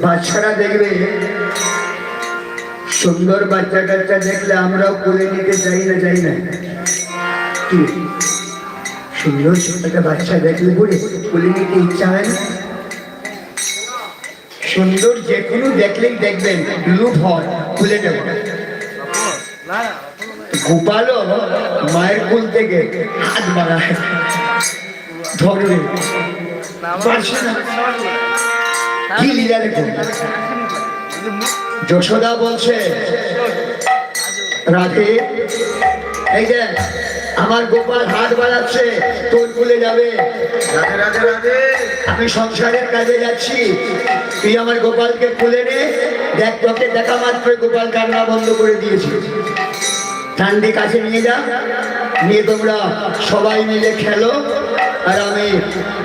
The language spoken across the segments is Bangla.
বাচ্চারা দেখবে সুন্দর বাচ্চা কাচ্চা দেখলে আমরাও কোলে নিতে চাই না চাই না। কি? সুন্দর বাচ্চা দেখলে বলে কোলে নিতে ইচ্ছা হয় না? সুন্দর যে কোনো দেখলেই দেখবেন, লুপ হয়, খুলে দেব গোপালও মায়ের কোল থেকে হাত বাড়ায়। ধরবে। পারছে না। কি লীলা দেখুন যশোদা বলছে রাধে এই যে আমার গোপাল হাত বাড়াচ্ছে তোর কুলে যাবে। আমি সংসারের কাজে যাচ্ছি। তুই আমার গোপালকে খুলে নে। দেখ তোকে দেখা মাত্র গোপাল কান্না বন্ধ করে দিয়েছি। ঠান্ডি কাছে নিয়ে যা। নিয়ে তোমরা সবাই মিলে খেলো। আর আমি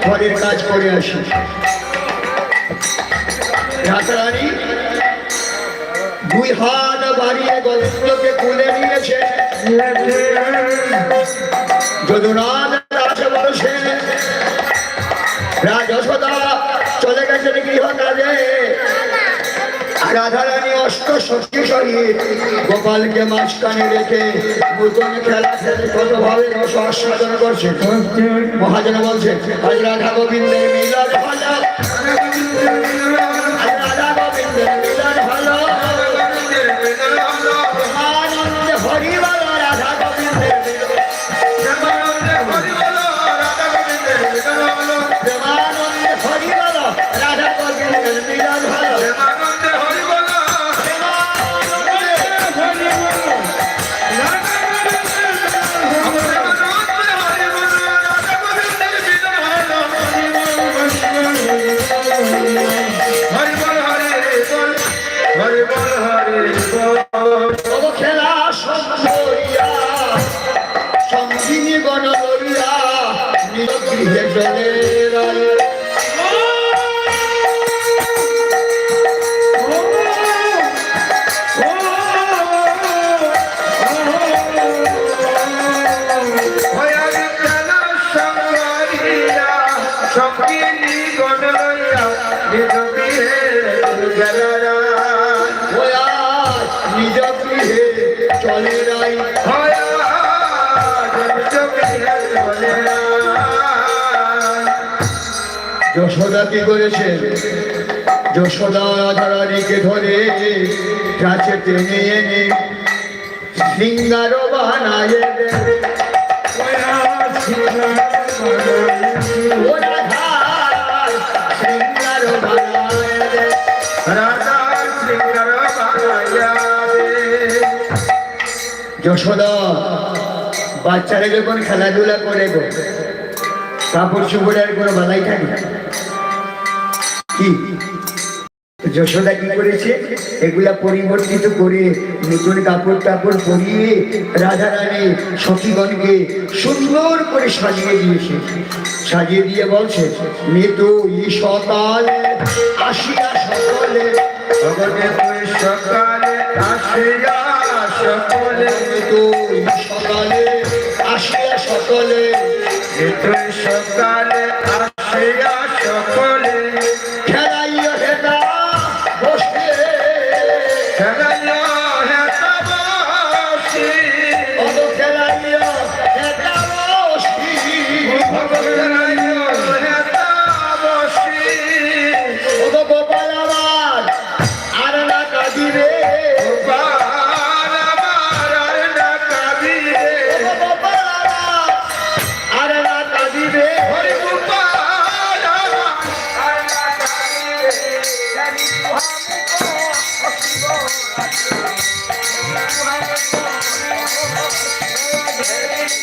ঘরের কাজ করে আসি। রাতারানী দুই হাত বাড়িয়ে গল্পকে তুলে নিয়েছে। যদুনাথ রাজে বলছে, রাজসদা চলে গেছেন গৃহ কাজে রাধারানী অষ্ট শক্তি সরিয়ে গোপালকে মাঝখানে রেখে নতুন খেলা কতভাবে রস আস্বাদন করছে? মহাজন বলছে, আজ রাধা চলে রয়ে ওয়া নিজ গৃহে চলে রয় যশোদা কি করেছে? যশোদা রাধারানীকে ধরে কাছে টেনে এনে সিঙ্গার বানায়। যশোদা, বাচ্চারা যখন খেলাধুলা করে গো কাপড় চোপড়ের কোনো বালাই থাকে কি? যশোদা কি করেছে? এগুলা পরিবর্তিত করে নতুন কাপড় টাপড় পরিয়ে রানী সখীগণকে সুন্দর করে সাজিয়ে দিয়েছে। সাজিয়ে দিয়ে বলছে মেতু ই সকালে আসিয়া সকলে সকালে, আসিয়া সকলে মেতু ই সকালে আসিয়া সকলে সকালে আসিয়া